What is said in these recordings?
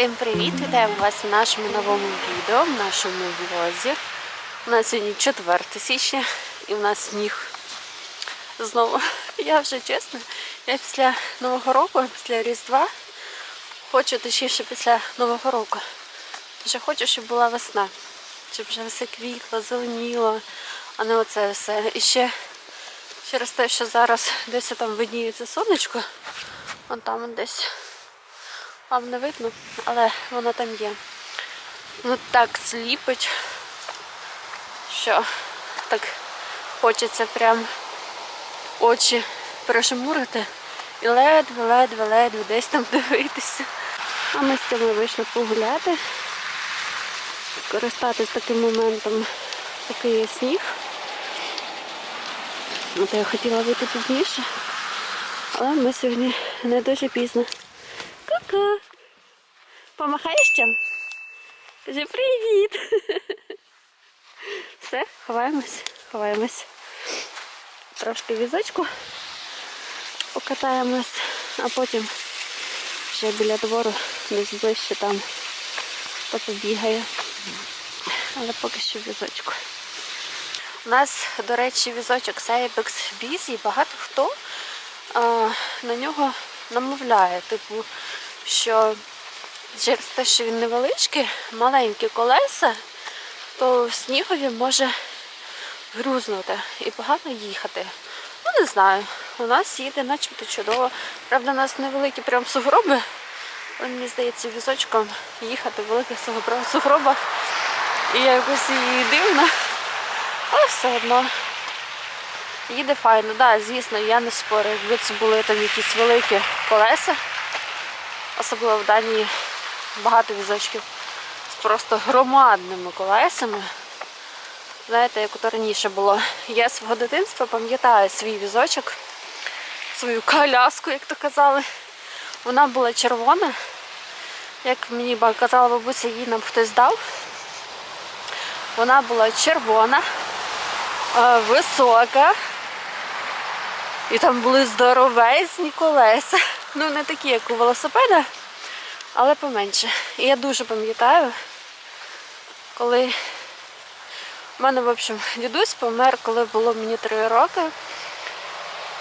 Всім привіт! Вітаємо вас в нашому новому відео, в нашому влозі. У нас сьогодні 4 січня і в нас сніг. Знову, я вже чесно, я після Нового року, після Різдва, хочу точніше після Нового року. Вже хочу, щоб була весна, щоб вже все квітло, зеленіло, а не оце все. І ще через те, що зараз десь там видніється сонечко, вон там десь. Вам не видно, але воно там є. Ну так сліпить, що так хочеться прям очі перешмурити і ледве-ледве-ледве десь там дивитися. А ми з цими вийшли погуляти, скористатись таким моментом, такий є сніг. От я хотіла вийти пізніше, але ми сьогодні не дуже пізно. Ку-ку. Помахаєш чим? Кажи привіт. Все, ховаємось, ховаємось. Трошки візочку покатаємось, а потім ще біля двору десь ближче там побігає. Але поки що візочку. У нас, до речі, візочок Cybex і багато хто а, на нього намовляє, типу, що через те, що він невеличкий, маленькі колеса, то в снігові може грузнути і погано їхати. Ну, не знаю. У нас їде начебто чудово. Правда, у нас невеликі прям сугроби, але мені здається, візочком їхати в великих сугроб- сугробах і якось її дивно. Але все одно. Їде файно, так, да, звісно, я не спорю, якби це були там якісь великі колеса, особливо в Данії багато візочків з просто громадними колесами. Знаєте, як ото раніше було. Я свого дитинства пам'ятаю свій візочок, свою коляску, як то казали. Вона була червона. Як мені казала бабуся, її нам хтось дав. Вона була червона, е, висока. І там були здоровезні колеса. Ну, не такі, як у велосипеда, але поменше. І я дуже пам'ятаю, коли в мене, в общем, дідусь помер, коли було мені три роки.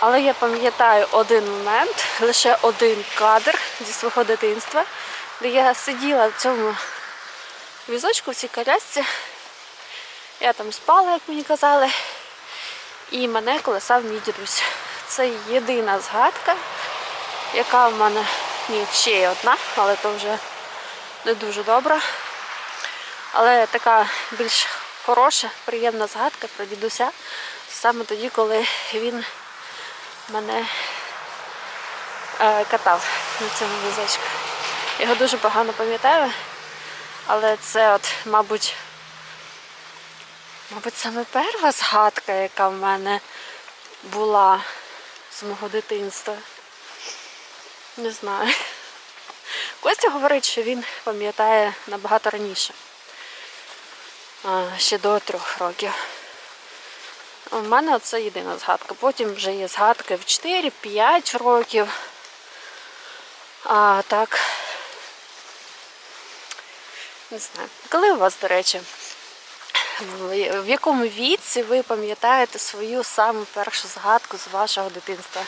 Але я пам'ятаю один момент, лише один кадр зі свого дитинства, де я сиділа в цьому візочку, в цій колясці. Я там спала, як мені казали, і мене колесав мій дідусь. Це єдина згадка, яка в мене ні, ще є одна, але то вже не дуже добра. Але така більш хороша, приємна згадка про дідуся саме тоді, коли він мене е, катав на цьому візочку. Його дуже погано пам'ятаю, але це от, мабуть, мабуть, саме перша згадка, яка в мене була з мого дитинства. Не знаю. Костя говорить, що він пам'ятає набагато раніше. Ще до трьох років. У мене це єдина згадка. Потім вже є згадки в 4-5 років. А так. Не знаю. Коли у вас, до речі, в в якому віці ви пам'ятаєте свою саму першу згадку з вашого дитинства?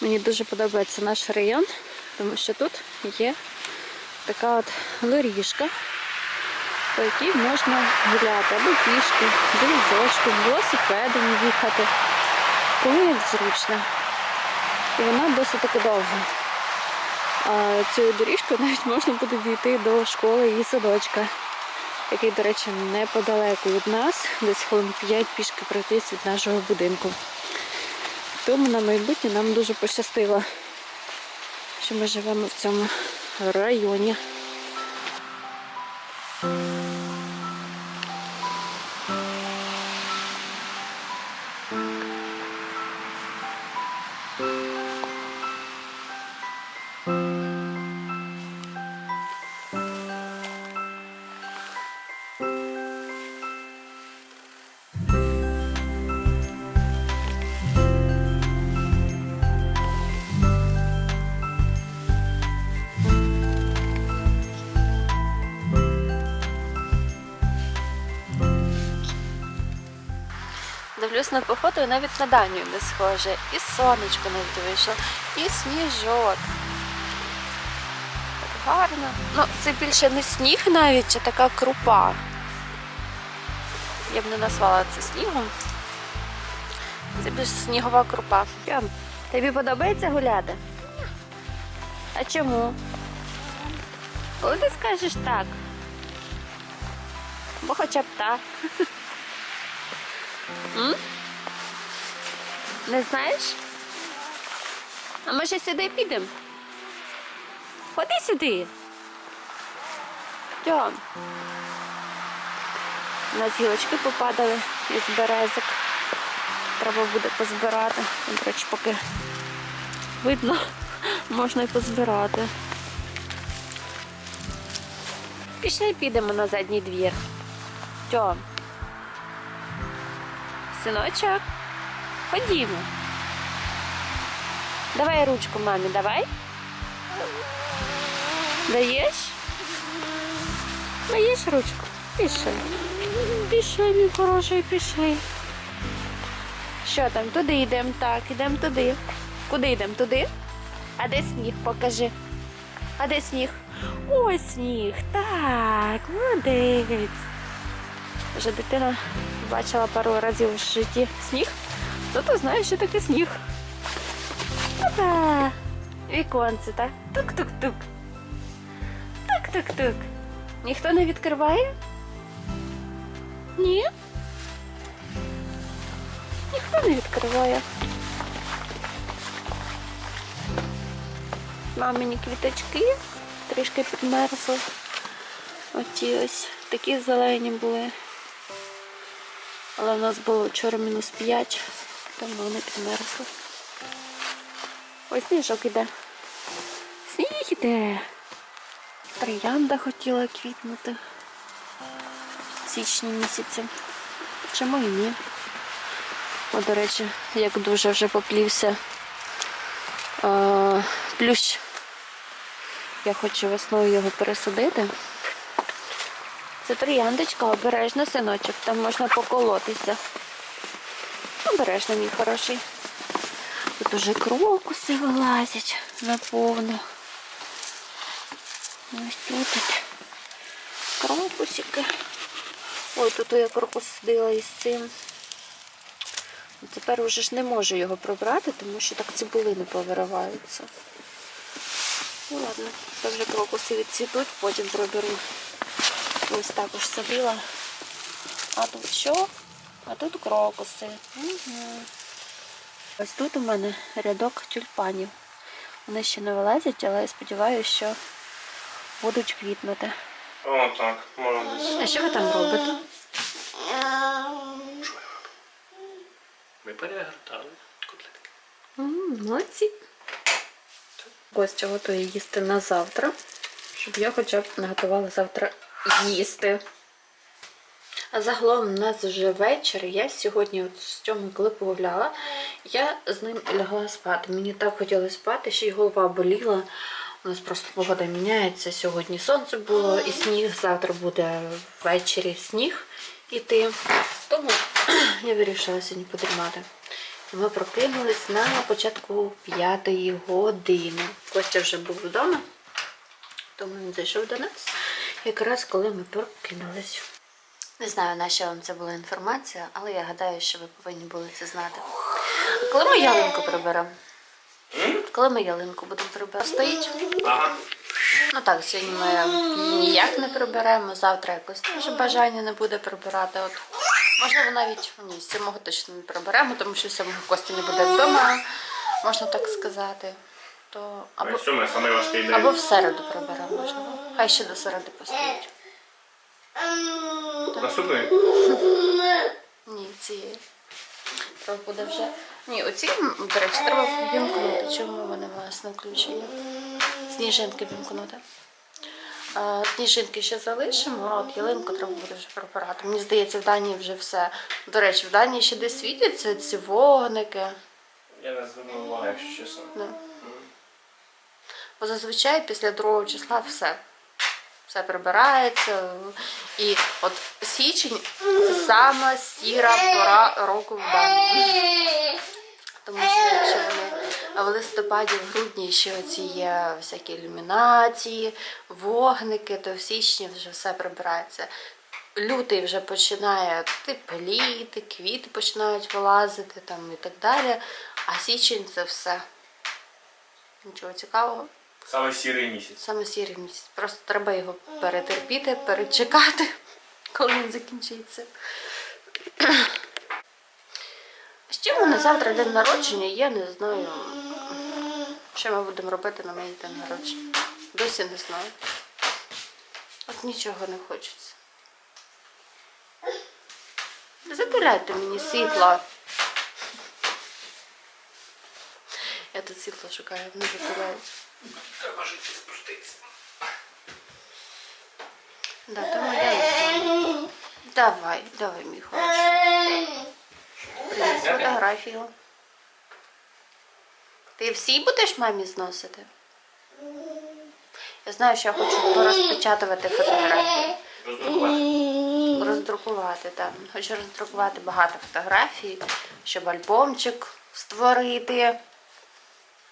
Мені дуже подобається наш район, тому що тут є така от доріжка, по якій можна гуляти або пішки, з візочком, велосипедом їхати, кому як зручно. І вона досить таки довга. А цією доріжкою навіть можна буде дійти до школи і садочка, який, до речі, неподалеку від нас, десь хвилин 5 пішки пройтись від нашого будинку. Тому на майбутнє нам дуже пощастило, що ми живемо в цьому районі. Дивлюсь на походу і навіть на Данію не схоже. І сонечко навіть вийшло, і сніжок. Так гарно. Ну, це більше не сніг навіть, а така крупа. Я б не назвала це снігом. Це більш снігова крупа. Тобі подобається гуляти? А чому? Коли ти скажеш так? Бо хоча б так. М? Не знаєш? А може сюди підемо? Ходи сюди. Тьом. У нас гілочки попадали із березок. Треба буде позбирати. До речі, поки видно, можна і позбирати. Пішли підемо на задній двір. Тьом. Синочок, ходімо. Давай ручку мамі, давай. Даєш? Даєш ручку? Пішли. Пішли, мій хороший, пішли. Що там? Туди йдемо, так, йдемо туди. Куди йдемо? Туди? А де сніг? Покажи. А де сніг? Ось сніг. Так, молодець. Вже дитина бачила пару разів в житті сніг, то знаєш, що таке сніг. Опа! Віконце, так? Тук-тук-тук. Тук-тук-тук. Ніхто не відкриває? Ні? Ніхто не відкриває. Мамині квіточки трішки підмерзли. Оті ось такі зелені були. Але в нас було вчора мінус 5, тому вони підмерзли. Ось сніжок іде. Сніг іде. Троянда хотіла квітнути в січні місяці. Чому і ні? О, до речі, як дуже вже поплівся а, плющ. Я хочу весною його пересадити. Це трояндочка, обережно синочок, там можна поколотися. Обережно, мій хороший. Тут уже крокуси вилазять наповну. Ось тут крокусики. Ой, тут я крокус садила із цим. Тепер уже ж не можу його прибрати, тому що так цибулини повириваються. Ну ладно, це вже крокуси відцвітуть, потім проберу. Ось також садила. А тут що? А тут крокуси. Угу. Ось тут у мене рядок тюльпанів. Вони ще не вилазять, але я сподіваюся, що будуть квітнути. О, так, молодець. А що ви там робите? Ми перегортали котлетки. М, Молодці. Костя готує їсти на завтра, щоб я хоча б наготувала завтра їсти. А загалом у нас вже вечір. Я сьогодні от з цьому, коли погуляла, я з ним лягла спати. Мені так хотілося спати, ще й голова боліла. У нас просто погода міняється. Сьогодні сонце було і сніг, завтра буде ввечері сніг іти. Тому я вирішила сьогодні подрімати. Ми прокинулись на початку п'ятої години. Костя вже був вдома, тому він зайшов до нас, якраз коли ми прокинулись. Не знаю, на що вам це була інформація, але я гадаю, що ви повинні були це знати. А Коли ми ялинку приберемо? Коли ми ялинку будемо прибирати? Стоїть? Ага. Ну так, сьогодні ми ніяк не приберемо, завтра якось теж бажання не буде прибирати. От, можливо, навіть ні, сьомого точно не приберемо, тому що сьомого Кості не буде вдома, можна так сказати. То або, ми саме важкий день. або в середу приберемо, можливо. Хай ще до середи постоїть. Наступний. Ні, цієї. Треба буде вже. Ні, оці, до речі, треба вімкнути. Чому вони власне включені? Сніжинки вімкнути. А, Сніжинки ще залишимо, а от ялинку треба буде вже прибирати. Мені здається, в Данії вже все. До речі, в Данії ще десь світяться ці вогники. Я не звернув увагу, якщо чесно. Да. Бо зазвичай після другого числа все. все прибирається. І от січень це сама сіра пора року в дані. Тому що якщо вони в листопаді, в грудні ще оці є всякі ілюмінації, вогники, то в січні вже все прибирається. Лютий вже починає тепліти, квіти починають вилазити там і так далі. А січень це все. Нічого цікавого. Саме сірий місяць. Саме сірий місяць. Просто треба його перетерпіти, перечекати, коли він закінчиться. Чим у мене завтра день народження, я не знаю. Що ми будемо робити на мій день народження. Досі не знаю. От нічого не хочеться. Запиляйте мені світло. Я тут світло шукаю, не запиляють. Треба жити спуститися. Да, тому я не знаю. Давай, давай, мій хороший. Фотографію. Ти всі будеш мамі зносити? Я знаю, що я хочу порозпечатувати фотографії. Роздрукувати. Роздрукувати, так. Хочу роздрукувати багато фотографій, щоб альбомчик створити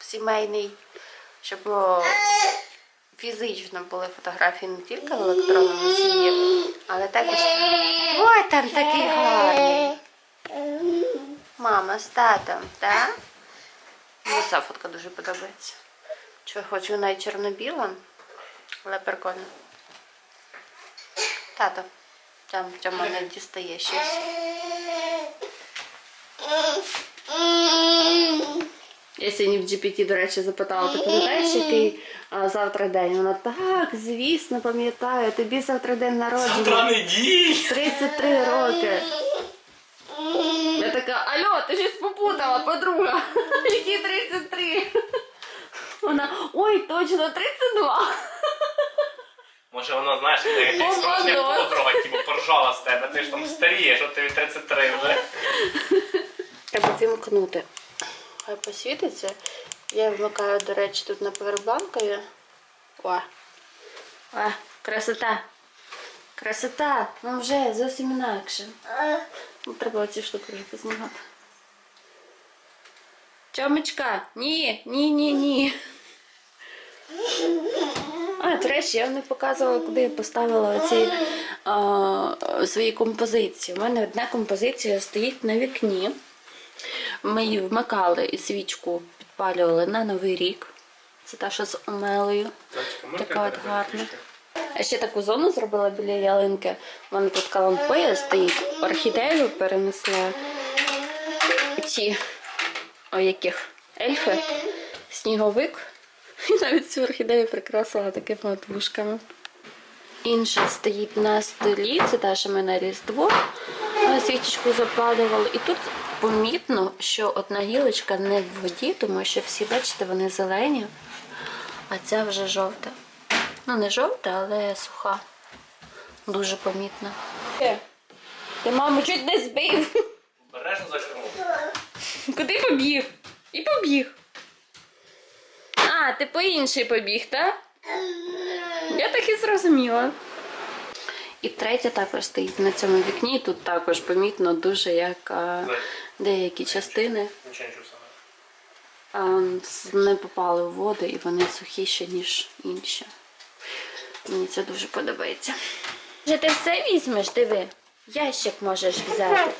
сімейний, щоб фізично були фотографії не тільки в електронному носії, але також. Ой, там такий гарний. Мама з татом, так? Мені ця фотка дуже подобається. Чого хочу вона і чорно-біла, але прикольно. Тато, там Тьома не дістає щось. Я сьогодні в GPT, до речі, запитала, ти пам'ятаєш, який а, завтра день? Вона так, звісно, пам'ятаю, тобі завтра день народження. Завтра неділь. 33 роки. Я така, алло, ти щось попутала, подруга. Які 33? Вона, ой, точно, 32. Може вона, знаєш, ти як справжня Попадос. подруга, типу, поржала з тебе. Ти ж там старієш, от тобі 33 вже. Треба вімкнути. Хай посвітиться. Я вмикаю, до речі, тут на повербанкові. О. О, красота. Красота. Ну вже зовсім інакше. Ну, треба оці штуки вже познімати. Чомочка, ні, ні, ні, ні. А, до речі, я вам не показувала, куди я поставила оці а, свої композиції. У мене одна композиція стоїть на вікні. Ми її вмикали і свічку підпалювали на Новий рік. Це та, що з омелею. Така от гарна. А ще таку зону зробила біля ялинки. У мене тут калампея стоїть. Орхідею перенесла. Ці, о яких ельфи, сніговик. І навіть цю орхідею прикрасила такими от вушками. Інша стоїть на столі, це та, що ми на Різдво е, свічечку запалювали. І тут помітно, що одна гілочка не в воді, тому що всі, бачите, вони зелені, а ця вже жовта. Ну, не жовта, але суха. Дуже помітно. Ти маму чуть не збив. Бережно за кермо. Куди побіг? І побіг. А, ти по інший побіг, так? Я так і зрозуміла. І третя також стоїть на цьому вікні. Тут також помітно дуже, як деякі частини не попали в воду і вони сухіші, ніж інші. Мені це дуже подобається. Вже ти все візьмеш, диви. Ящик можеш взяти.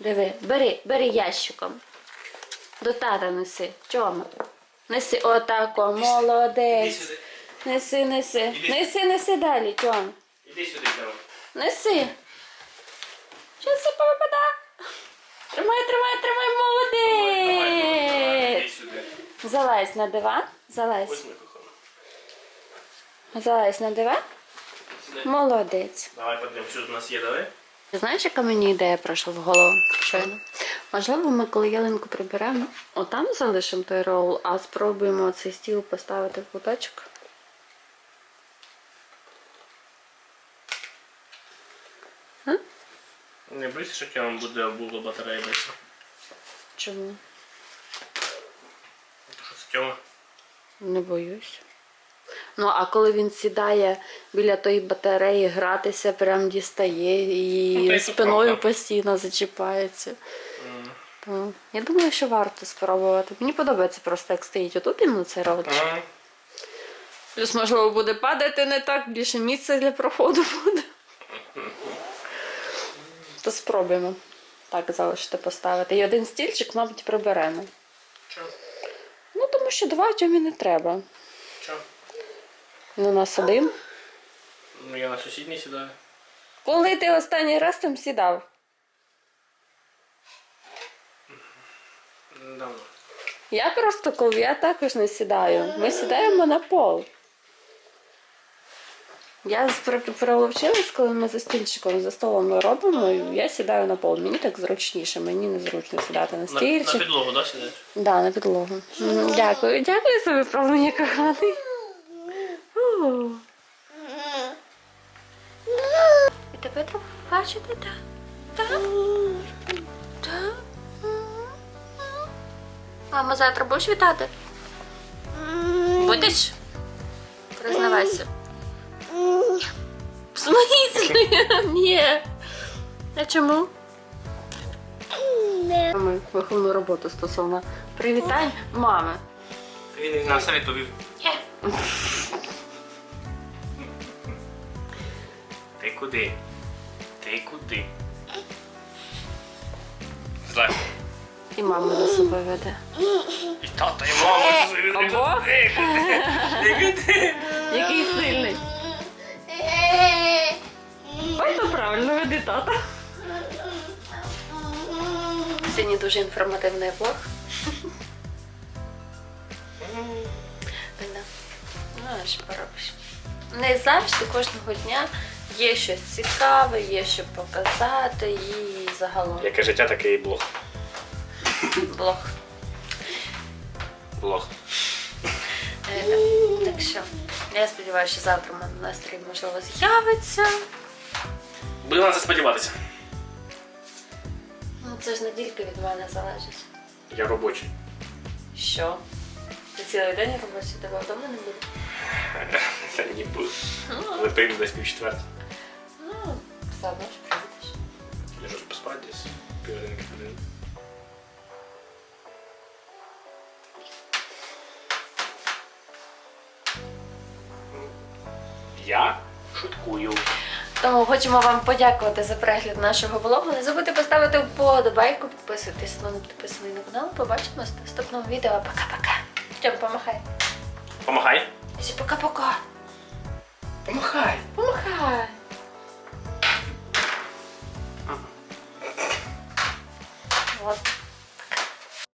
Диви, бери, бери ящиком. До тата неси. Чому? Неси отако, молодець. Неси, неси. Неси, неси далі, Тьом. Іди сюди, Кирил. Неси. Щас все повипада. Тримай, тримай, тримай, Іди молодець. сюди. Залазь на диван. Залазь. Ось ми кохана. Залазь на диван. Сюди. Молодець. Давай подивимось, що тут у нас є, давай. Знаєш, яка мені ідея прийшла в голову щойно? Можливо, ми коли ялинку приберемо, отам залишимо той рол, а спробуємо цей стіл поставити в куточок. Не боїшся, що Тьома буде було батареї битися? Чому? Що це Тьома? Не боюсь. Ну, а коли він сідає біля тої батареї гратися, прям дістає Ну, і це спиною правда. постійно зачіпається. То, я думаю, що варто спробувати. Мені подобається просто, як стоїть отут іменно цей ролик. Ага. Плюс, можливо, буде падати не так, більше місця для проходу буде. То спробуємо так залишити поставити. І один стільчик, мабуть, приберемо. Чо? Ну, тому що два тьомі не треба. Чо? Він у нас один. Ну я на сусідній сідаю. Коли ти останній раз там сідав? Давно. Я просто коли я також не сідаю. Ми сідаємо на пол. Я приловчилась, коли ми за стільчиком за столом робимо, і я сідаю на пол. Мені так зручніше, мені незручно сідати на На, на підлогу, да, сідаєш? Да, на підлогу. Дякую, дякую за виправлення, коханий. І тебе там бачити, так? Так? Так? Мама, завтра будеш вітати? Будеш? Признавайся. В смысле? Ні. А чому? Ми виховну роботу стосовно привітань мами. Він на все відповів. Ти куди? Ти куди? Злазь. І мама за собою веде. І тата, і мама. Куди? Який сильний. Ой, правильно веде тата. Сьогодні дуже інформативний блог. Ну, що поробиш? Не завжди кожного дня є щось цікаве, є що показати і загалом Яке життя, такий і блог. блог. Блог. Е, Так так що я сподіваюся, що завтра в мене настрій можливо з'явиться. Будемо на це сподіватися. Ну це ж не тільки від мене залежить. Я робочий. Що? Ти цілий день робиш, тебе вдома не буде? Я не буду. Але прийду десь пів четвертого. Ну, все одно ж прийдеш. Я ж поспати десь півгодинки годин. Я шуткую. Тому хочемо вам подякувати за перегляд нашого влогу. Не забудьте поставити вподобайку, підписуйтесь, на не підписаний на канал. Побачимось в наступному відео. Пока-пока. Тьом, помахай. Помахай. Пока-пока. Помахай. Помахай.